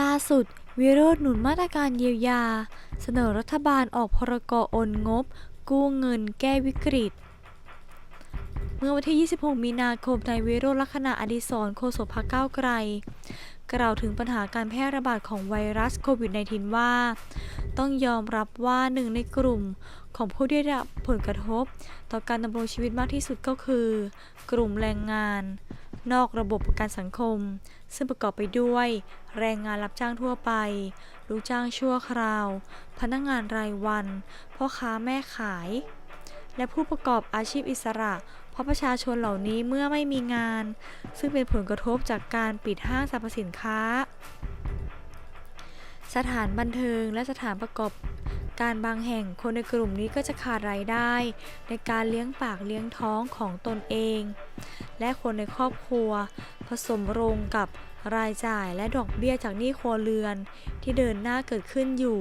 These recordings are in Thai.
ล่าสุด วิโรจน์หนุนมาตรการเยียวยา เสนอรัฐบาลออกพรกโอนงบ กู้เงินแก้วิกฤต เมื่อวันที่ 26 มีนาคมนายวิโรจน์ลักษณะอดิศรโฆษกพรรคก้าวไกล กล่าวถึงปัญหาการแพร่ระบาดของไวรัสโควิด -19 ว่า ต้องยอมรับว่าหนึ่งในกลุ่มของผู้ได้รับผลกระทบ ต่อการดำรงชีวิตมากที่สุดก็คือ กลุ่มแรงงาน นอกระบบประกันสังคม ซึ่งประกอบไปด้วย แรงงานรับจ้างทั่วไป ลูกจ้างชั่วคราว พนักงานรายวัน พ่อค้าแม่ขาย และผู้ประกอบอาชีพอิสระ เพราะประชาชนเหล่านี้เมื่อไม่มีงาน ซึ่งเป็นผลกระทบจากการปิดห้างสรรพสินค้า สถานบันเทิงและสถานประกอบการบางแห่งคนในกลุ่มนี้ก็จะขาดรายได้ ในการเลี้ยงปากเลี้ยงท้องของตนเอง และคนในครอบครัว ผสมรงกับรายจ่ายและดอกเบี้ยจากหนี้ครัวเรือน ที่เดินหน้าเกิดขึ้นอยู่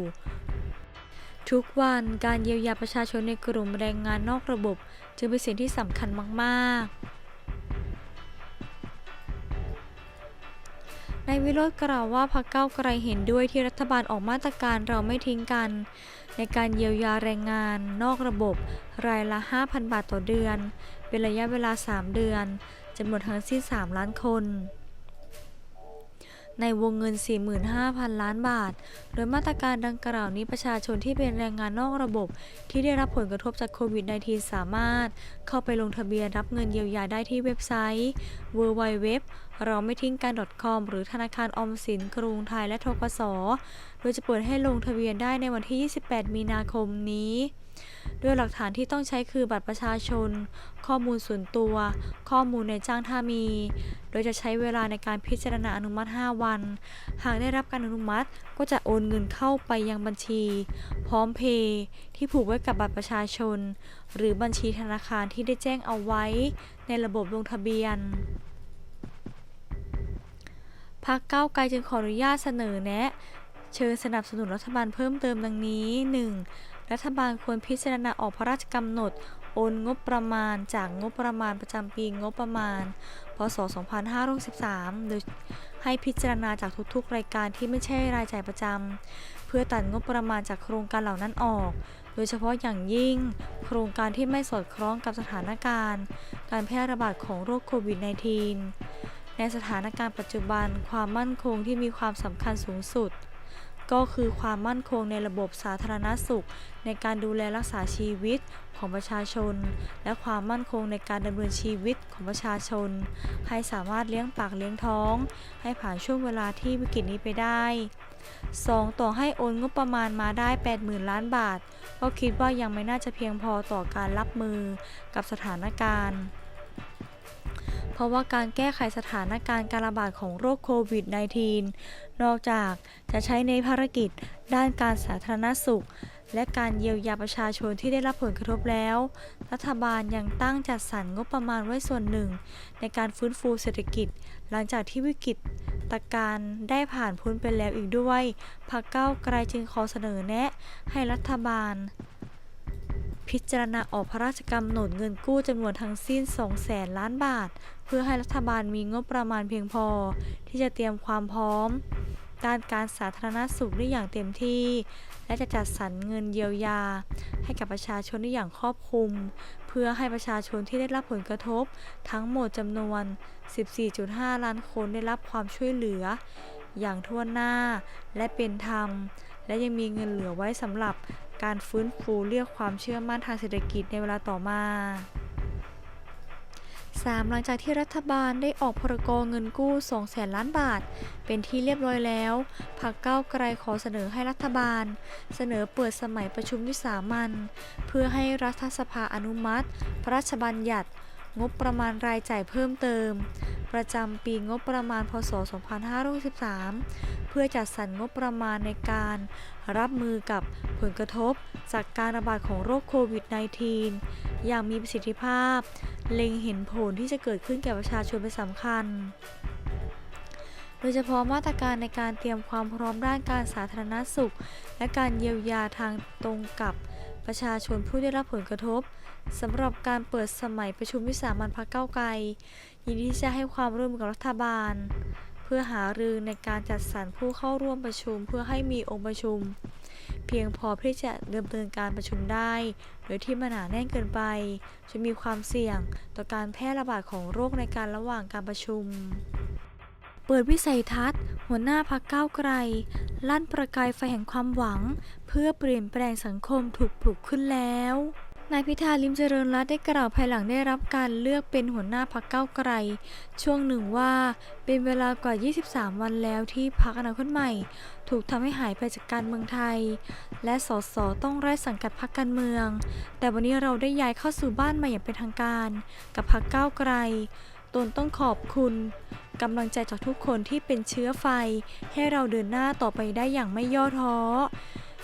ทุกวันการเยียวยาประชาชนในกลุ่มแรงงานนอกระบบ จึงเป็นสิ่งที่สำคัญมาก ๆนายวิโรจน์กล่าวว่าพรรคก้าไกลเห็นด้วยที่รัฐบาลออกมาตรการเราไม่ทิ้งกัน ในการเยียวยาแรงงานนอกระบบรายละ 5,000 บาทต่อเดือน เป็นระยะเวลา 3 เดือนจำนวนทั้งสิ้น 3 ล้านคน ในวงเงิน 45,000 ล้านบาท โดยมาตรการดังกล่าวนี้ประชาชนที่เป็นแรงงานนอกระบบ ที่ได้รับผลกระทบจากโควิด -19 สามารถ เข้าไปลงทะเบียนรับเงินเยียวยาได้ที่เว็บไซต์ www เราไม่ทิ้งกัน .com หรือธนาคารออมสินกรุงไทยและทกส โดยจะเปิดให้ลงทะเบียนได้ในวันที่ 28 มีนาคมนี้ โดยหลักฐานที่ต้องใช้คือบัตรประชาชน ข้อมูลส่วนตัว ข้อมูลในจ้างถ้ามี โดยจะใช้เวลาในการพิจารณาอนุมัติ 5 วัน หากได้รับการอนุมัติก็จะโอนเงินเข้าไปยังบัญชี พร้อมเพย์ที่ผูกไว้กับบัตรประชาชน หรือบัญชีธนาคารที่ได้แจ้งเอาไว้ ในระบบลงทะเบียนพรรคก้าไกลจึงขออนุญาตเสนอแนะ เชิญสนับสนุนรัฐบาลเพิ่มเติมดังนี้ 1. รัฐบาลควรพิจารณาออกพระราชกำหนด โอนงบประมาณจากงบประมาณประจำปีงบประมาณ พศ 2563 โดยให้พิจารณาจากทุกๆ รายการที่ไม่ใช่รายจ่ายประจำ เพื่อตัดงบประมาณจากโครงการเหล่านั้นออก โดยเฉพาะอย่างยิ่ง โครงการที่ไม่สอดคล้องกับสถานการณ์ การแพร่ระบาดของโรคโควิด -19 ในสถานการณ์ปัจจุบันความมั่นคงที่มีความสำคัญสูงสุด ก็คือความมั่นคงในระบบสาธารณสุข ในการดูแลรักษาชีวิตของประชาชน และความมั่นคงในการดำเนินชีวิตของประชาชน ให้สามารถเลี้ยงปากเลี้ยงท้อง ให้ผ่านช่วงเวลาที่วิกฤตนี้ไปได้ 2. ต่อให้โอนงบประมาณมาได้ 80,000 ล้านบาท ก็คิดว่ายังไม่น่าจะเพียงพอต่อการรับมือกับสถานการณ์ เพราะว่าการแก้ไขสถานการณ์การระบาดของโรคโควิด -19 นอกจากจะใช้ในภารกิจด้านการสาธารณสุข และการเยียวยาประชาชนที่ได้รับผลกระทบแล้ว รัฐบาลยังตั้งจัดสรรงบประมาณไว้ส่วนหนึ่ง ในการฟื้นฟูเศรษฐกิจ หลังจากที่วิกฤตการณ์ได้ผ่านพ้นไปแล้วอีกด้วยพรรคก้าวไกลจึงขอเสนอแนะให้รัฐบาล พิจารณาออกพระราชกำหนดเงินกู้จำนวนทั้งสิ้น 2 แสนล้านบาท เพื่อให้รัฐบาลมีงบประมาณเพียงพอ ที่จะเตรียมความพร้อม ด้านการสาธารณสุขได้อย่างเต็มที่ และจะจัดสรรเงินเยียวยา ให้กับประชาชนได้อย่างครอบคลุม เพื่อให้ประชาชนที่ได้รับผลกระทบ ทั้งหมดจำนวน 14.5 ล้านคนได้รับความช่วยเหลือ อย่างทั่วหน้าและเป็นธรรมและยังมีเงินเหลือไว้สำหรับ การฟื้นฟูเรียกความเชื่อมั่นทางเศรษฐกิจในเวลาต่อมา 3. หลังจากที่รัฐบาลได้ออกพรกเงินกู้2แสนล้านบาท เป็นที่เรียบร้อยแล้วพรรคก้าไกลขอเสนอให้รัฐบาล เสนอเปิดสมัยประชุมวิสามันเพื่อให้รัฐสภาอนุมัติ พระราชบัญญัติ งบประมาณรายจ่ายเพิ่มเติม ประจำปีงบประมาณพศ 2563 เพื่อจัดสรรงบประมาณในการรับมือกับผลกระทบจากการระบาดของโรคโควิด -19 อย่างมีประสิทธิภาพ เล็งเห็นผลที่จะเกิดขึ้นแก่ประชาชนเป็นสำคัญ โดยเฉพาะมาตรการในการเตรียมความพร้อมด้านการสาธารณสุข และการเยียวยาทางตรงกับ ประชาชนผู้ได้รับผลกระทบสำหรับการเปิดสมัยประชุมวิสามัญพรรคก้าไกล ยินดีที่จะให้ความร่วมมือกับรัฐบาล เพื่อหารือในการจัดสรรผู้เข้าร่วมประชุม เพื่อให้มีองค์ประชุม เพียงพอที่จะดำเนินการประชุมได้ โดยที่มันหนาแน่นเกินไปจะมีความเสี่ยงต่อการแพร่ระบาดของโรคในการระหว่างการประชุม เปิดวิสัยทัศน์ หัวหน้าพักก้าวไกล ลั่นประกายไฟแห่งความหวัง เพื่อเปลี่ยนแปลงสังคมถูกปลุกขึ้นแล้วนายพิธาลิมเจริญรัตได้กล่าวภายหลังได้รับการเลือกเป็นหัวหน้าพักเก้าไกล ช่วงหนึ่งว่าเป็นเวลากว่า 23 วันแล้วที่พักอนาคตใหม่ ถูกทำให้หายไปจากการเมืองไทย และสสต้องไร้สังกัดพักการเมือง แต่วันนี้เราได้ย้ายเข้าสู่บ้านใหม่อย่างเป็นทางการ กับพักเก้าไกล ตนต้องขอบคุณ กำลังใจจากทุกคนที่เป็นเชื้อไฟ ให้เราเดินหน้าต่อไปได้อย่างไม่ย่อท้อ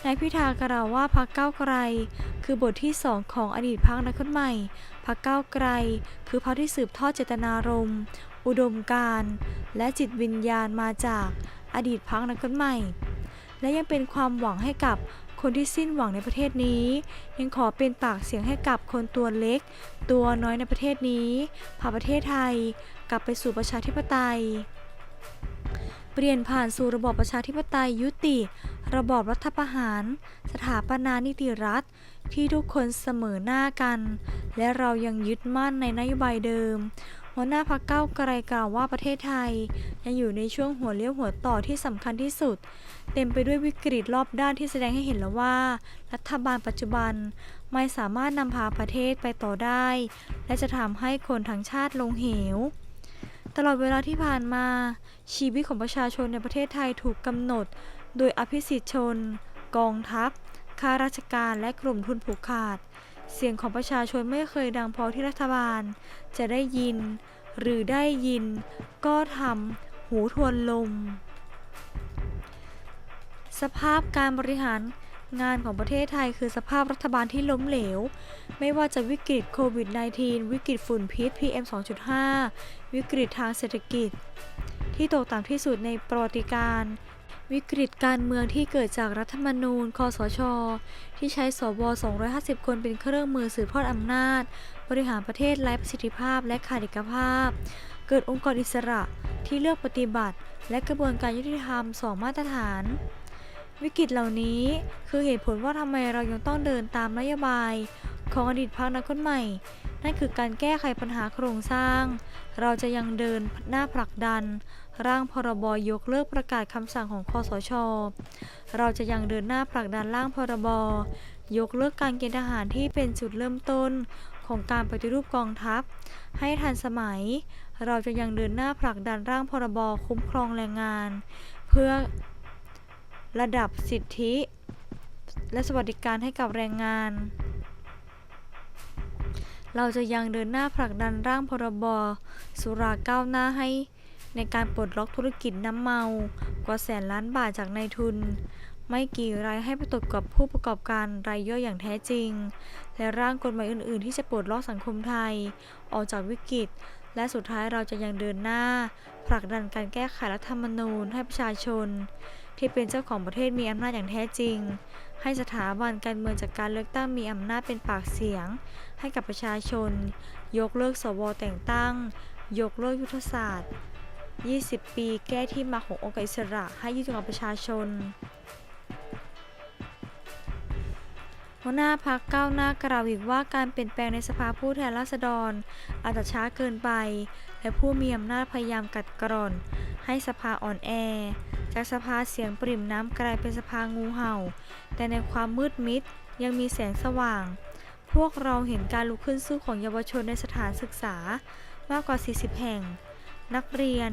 นายพิธากล่าวว่าพักก้าไกล คือบทที่สองของอดีตพักอนาคตใหม่พักก้าไกล คือพักที่สืบทอดเจตนารมณ์ อุดมการณ์และจิตวิญญาณมาจากอดีตพักอนาคตใหม่ และยังเป็นความหวังให้กับคนที่สิ้นหวังในประเทศนี้ ยังขอเป็นปากเสียงให้กับคนตัวเล็ก ตัวน้อยในประเทศนี้พาประเทศไทย กลับไปสู่ประชาธิปไตย เปลี่ยนผ่านสู่ระบอบประชาธิปไตยยุติ ระบอบรัฐประหาร สถาปนานิติรัฐที่ทุกคนเสมอหน้ากัน และเรายังยึดมั่นในนโยบายเดิมหัวหน้าพักเก้าไกลกล่าวว่าประเทศไทย ยังอยู่ในช่วงหัวเลี้ยวหัวต่อที่สำคัญที่สุด เต็มไปด้วยวิกฤตรอบด้านที่แสดงให้เห็นแล้วว่า รัฐบาลปัจจุบันไม่สามารถนำพาประเทศไปต่อได้ และจะทำให้คนทั้งชาติลงเหว ตลอดเวลาที่ผ่านมา ชีวิตของประชาชนในประเทศไทยถูกกำหนด โดยอภิสิทธิชน กองทัพข้าราชการและกลุ่มทุนผูกขาด เสียงของประชาชนไม่เคยดังพอที่รัฐบาล จะได้ยิน หรือได้ยิน ก็ทำหูทวนลม สภาพการบริหาร งานของประเทศไทยคือสภาพรัฐบาลที่ล้มเหลว ไม่ว่าจะวิกฤตโควิด -19 วิกฤตฝุ่นพิษ PM 2.5 วิกฤตทางเศรษฐกิจ ที่ตกต่ำที่สุดในประวัติการ วิกฤตการเมืองที่เกิดจากรัฐธรรมนูญคอสช ที่ใช้สว 250 คนเป็นเครื่องมือสืบทอดอำนาจ บริหารประเทศไร้ประสิทธิภาพและขาดเอกภาพ เกิดองค์กรอิสระที่เลือกปฏิบัติ และกระบวนการยุติธรรมสองมาตรฐาน วิกฤตเหล่านี้คือเหตุผลว่าทำไมเรายังต้องเดินตามนโยบาย ของอดีตพรรคอนาคตใหม่ นั่นคือการแก้ไขปัญหาโครงสร้าง เราจะยังเดินหน้าผลักดัน ร่างพรบยกเลิกประกาศคำสั่งของคอสช เราจะยังเดินหน้าผลักดันร่างพรบยกเลิกการเกณฑ์ทหารที่เป็นจุดเริ่มต้นของการปฏิรูปกองทัพ ให้ทันสมัย เราจะยังเดินหน้าผลักดันร่างพรบคุ้มครองแรงงาน เพื่อ ระดับสิทธิ และสวัสดิการให้กับแรงงาน เราจะยังเดินหน้าผลักดันร่างพรบสุราก้าวหน้าให้ในการปลดล็อกธุรกิจน้ำเมากว่าแสนล้านบาทจากนายทุน ไม่กี่รายให้ไปตกกับผู้ประกอบการรายย่อยอย่างแท้จริง และร่างกฎหมายอื่น ๆ ที่จะปลดล็อกสังคมไทย ออกจากวิกฤต และสุดท้ายเราจะยังเดินหน้า ผลักดันการแก้ไขรัฐธรรมนูญให้ประชาชน ที่เป็นเจ้าของประเทศมีอำนาจอย่างแท้จริง ให้สถาบันการเมืองจากการเลือกตั้งมีอำนาจเป็นปากเสียง ให้กับประชาชน ยกเลิกสวแต่งตั้ง ยกเลิกยุทธศาสตร์ 20 ปีแก้ที่มาขององค์กรอิสระให้ยืดกับประชาชนหัวหน้าพักก้าวหน้ากล่าวอีกว่าการเปลี่ยนแปลงในสภาผู้แทนราษฎร อาจจะช้าเกินไป และผู้มีอำนาจพยายามกัดกร่อน ให้สภาอ่อนแอ จากสภาเสียงปริ่มน้ำกลายเป็นสภางูเห่า แต่ในความมืดมิดยังมีแสงสว่าง พวกเราเห็นการลุกขึ้นสู้ของเยาวชนในสถานศึกษามากกว่า 40 แห่ง นักเรียน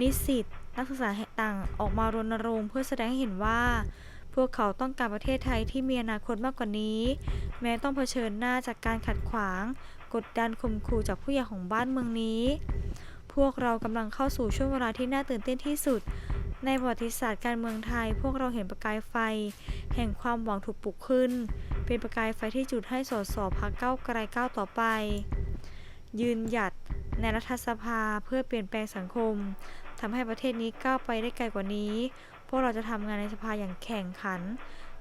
นิสิต นักศึกษาต่างออกมารณรงค์เพื่อแสดงให้เห็นว่า พวกเขาต้องการประเทศไทยที่มีอนาคตมากกว่านี้ แม้ต้องเผชิญหน้าจากการขัดขวาง กดดันข่มขู่จากผู้ใหญ่ของบ้านเมืองนี้ พวกเรากำลังเข้าสู่ช่วงเวลาที่น่าตื่นเต้นที่สุด ในประวัติศาสตร์การเมืองไทย พวกเราเห็นประกายไฟ แห่งความหวังถูกปลุกขึ้น เป็นประกายไฟที่จุดให้สสพักเก้าไกลก้าวต่อไป ยืนหยัดในรัฐสภาเพื่อเปลี่ยนแปลงสังคมทำให้ประเทศนี้ก้าวไปได้ไกลกว่านี้ พวกเราจะทำงานในสภาอย่างแข่งขัน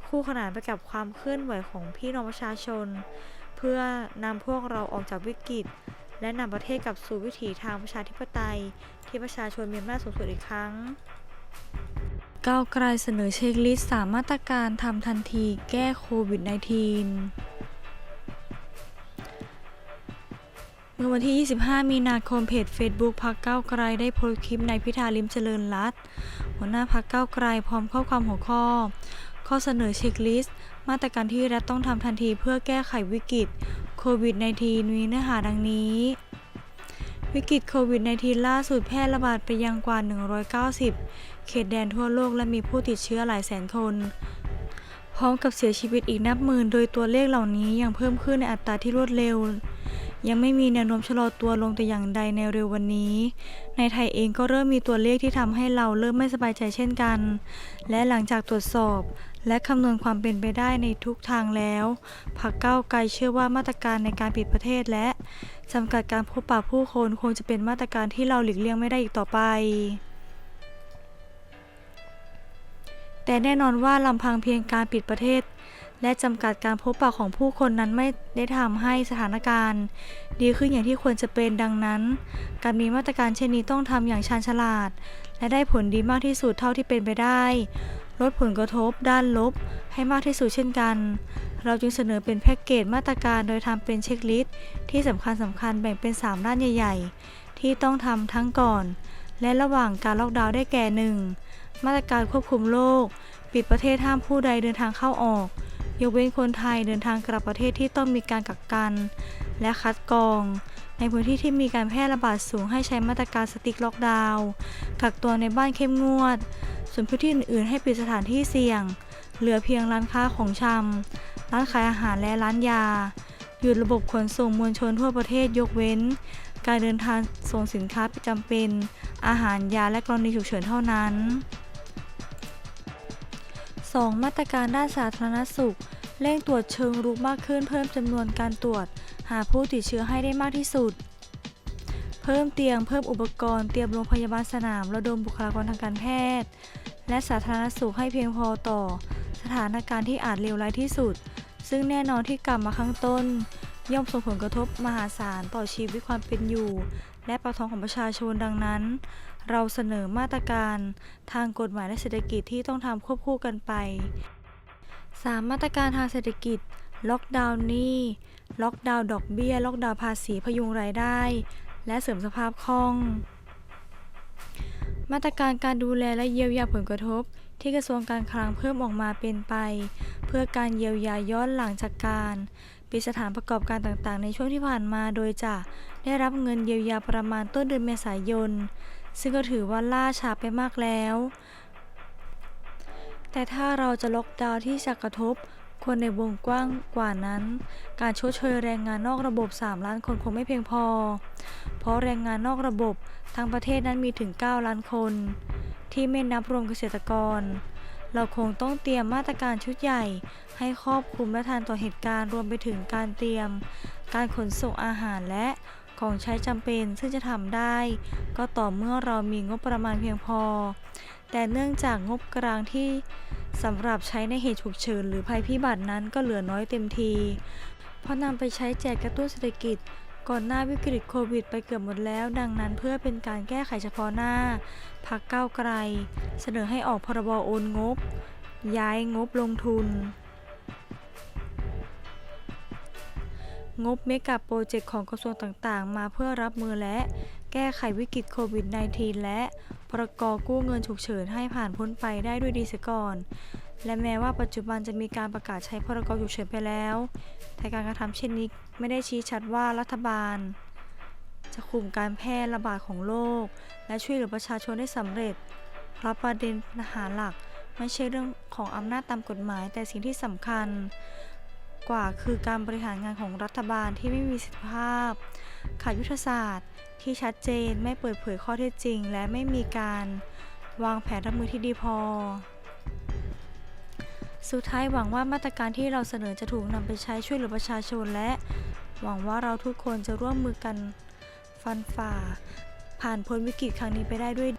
คู่ขนานไปกับความเคลื่อนไหวของพี่น้องประชาชน เพื่อนำพวกเราออกจากวิกฤตและนำประเทศกลับสู่วิถีทางประชาธิปไตย ที่ประชาชนมีอำนาจสูงสุดอีกครั้ง ก้าวไกลเสนอเช็คลิสต์สามมาตรการทำทันทีแก้โควิด -19 เมื่อวันที่ 25 มีนาคมเพจ Facebook พักก้าวไกลได้โพสต์คลิปในพิธาลิมเจริญรัตหัวหน้าพักก้าวไกลพร้อมข้อความหัวข้อ ข้อเสนอเช็คลิสต์ มาตรการที่รัฐต้องทำทันทีเพื่อแก้ไขวิกฤตโควิด -19 มีเนื้อหาดังนี้วิกฤตโควิด -19 ล่าสุดแพร่ระบาดไปยังกว่า 190 เขตแดนทั่วโลกและมีผู้ติดเชื้อหลายแสนคน พร้อมกับเสียชีวิตอีกนับหมื่น โดยตัวเลขเหล่านี้ยังเพิ่มขึ้นในอัตราที่รวดเร็ว ยังไม่มีแนวโน้มชะลอตัวลงแต่อย่างใดในเร็ววันนี้ ในไทยเองก็เริ่มมีตัวเลขที่ทำให้เราเริ่มไม่สบายใจเช่นกัน และหลังจากตรวจสอบ และคำนวณความเป็นไปได้ในทุกทางแล้วพรรคก้าไกลเชื่อว่ามาตรการในการปิดประเทศและจำกัดการพบปะผู้คนคงจะเป็นมาตรการที่เราหลีกเลี่ยงไม่ได้อีกต่อไป แต่แน่นอนว่าลำพังเพียงการปิดประเทศ และจำกัดการพบปะของผู้คนนั้นไม่ได้ทำให้สถานการณ์ ดีขึ้นอย่างที่ควรจะเป็นดังนั้น การมีมาตรการเช่นนี้ต้องทำอย่างชาญฉลาด และได้ผลดีมากที่สุดเท่าที่เป็นไปได้ ลดผลกระทบด้านลบให้มากที่สุดเช่นกัน เราจึงเสนอเป็นแพ็กเกจมาตรการโดยทำเป็นเช็คลิสต์ที่สำคัญสำคัญแบ่งเป็น 3 ด้านใหญ่ ๆ ที่ต้องทำทั้งก่อน และระหว่างการล็อกดาวน์ได้แก่ 1. มาตรการควบคุมโรคปิดประเทศห้ามผู้ใดเดินทางเข้าออก ยกเว้นคนไทยเดินทางกลับประเทศที่ต้องมีการกักกัน และคัดกรอง ในพื้นที่ที่มีการแพร่ระบาดสูงให้ใช้มาตรการสติ๊กล็อกดาวน์กักตัวในบ้านเข้มงวด ส่วนพื้นที่อื่นๆ ให้ปิดสถานที่เสี่ยง เหลือเพียงร้านค้าของชำร้านขายอาหารและร้านยาหยุดระบบขนส่งมวลชนทั่วประเทศยกเว้น การเดินทางส่งสินค้าจำเป็น อาหารยาและกรณีฉุกเฉินเท่านั้น 2. มาตรการด้านสาธารณสุข เร่งตรวจเชิงรุกมากขึ้นเพิ่มจำนวนการตรวจ หาผู้ติดเชื้อให้ได้มากที่สุด เพิ่มเตียงเพิ่มอุปกรณ์เตรียมโรงพยาบาลสนามระดมบุคลากรทางการแพทย์ และสาธารณสุขให้เพียงพอต่อ สถานการณ์ที่อาจเลวร้ายที่สุด ซึ่งแน่นอนที่กลับมาข้างต้น ย่อมส่งผลกระทบมหาศาลต่อชีวิตความเป็นอยู่ และปากท้องของประชาชนดังนั้น เราเสนอมาตรการทางกฎหมายและเศรษฐกิจที่ต้องทำควบคู่กันไป 3. มาตรการทางเศรษฐกิจ ล็อกดาวน์หนี้ ล็อกดาวน์ดอกเบี้ย ล็อกดาวน์ภาษีพยุงรายได้ และเสริมสภาพคล่อง มาตรการการดูแลและเยียวยาผลกระทบ ที่กระทรวงการคลังเพิ่มออกมาเป็นไป เพื่อการเยียวยาย้อนหลังจากการ ปิดสถานประกอบการต่างๆ ในช่วงที่ผ่านมา โดยจะได้รับเงินเยียวยาประมาณต้นเดือนเมษายน ซึ่งก็ถือว่าล่าช้าไปมากแล้ว แต่ถ้าเราจะล็อกดาวน์ที่จะกระทบคนในวงกว้างกว่านั้น การชดเชยแรงงานนอกระบบ 3 ล้านคนคงไม่เพียงพอ เพราะแรงงานนอกระบบทั้งประเทศนั้นมีถึง 9 ล้านคน ที่ไม่นับรวมเกษตรกร เราคงต้องเตรียมมาตรการชุดใหญ่ ให้ครอบคลุมและทันต่อเหตุการณ์รวมไปถึงการเตรียม การขนส่งอาหารและของใช้จำเป็นซึ่งจะทำได้ ก็ต่อเมื่อเรามีงบประมาณเพียงพอ แต่เนื่องจากงบกลางที่สำหรับใช้ในเหตุฉุกเฉินหรือภัยพิบัตินั้นก็เหลือน้อยเต็มที เพราะนำไปใช้แจกกระตุ้นเศรษฐกิจ ก่อนหน้าวิกฤตโควิดไปเกือบหมดแล้ว ดังนั้นเพื่อเป็นการแก้ไขเฉพาะหน้า พักเก้าไกล เสนอให้ออกพรบโอนงบ ย้ายงบลงทุน งบเมกะโปรเจกต์ของกระทรวงต่างๆ มาเพื่อรับมือและแก้ไขวิกฤตโควิด -19 และประกอบกู้เงินฉุกเฉินให้ผ่านพ้นไปได้ด้วยดีเสียก่อน และแม้ว่าปัจจุบันจะมีการประกาศใช้พรกฉุกเฉินไปแล้ว แต่การกระทำเช่นนี้ไม่ได้ชี้ชัดว่ารัฐบาล จะคุมการแพร่ระบาดของโรคและช่วยเหลือประชาชนได้สำเร็จเพราะประเด็นปัญหาหลักไม่ใช่เรื่องของอำนาจตามกฎหมาย แต่สิ่งที่สำคัญ กว่าคือการบริหารงานของรัฐบาลที่ไม่มีสิทธิภาพ ขาดยุทธศาสตร์ที่ชัดเจนไม่เปิดเผยข้อเท็จจริง และไม่มีการวางแผนรับมือที่ดีพอ สุดท้ายหวังว่ามาตรการที่เราเสนอจะถูกนำไปใช้ช่วยเหลือประชาชนและ หวังว่าเราทุกคนจะร่วมมือกันฟันฝ่า ผ่านพ้นวิกฤตครั้งนี้ไปได้ด้วย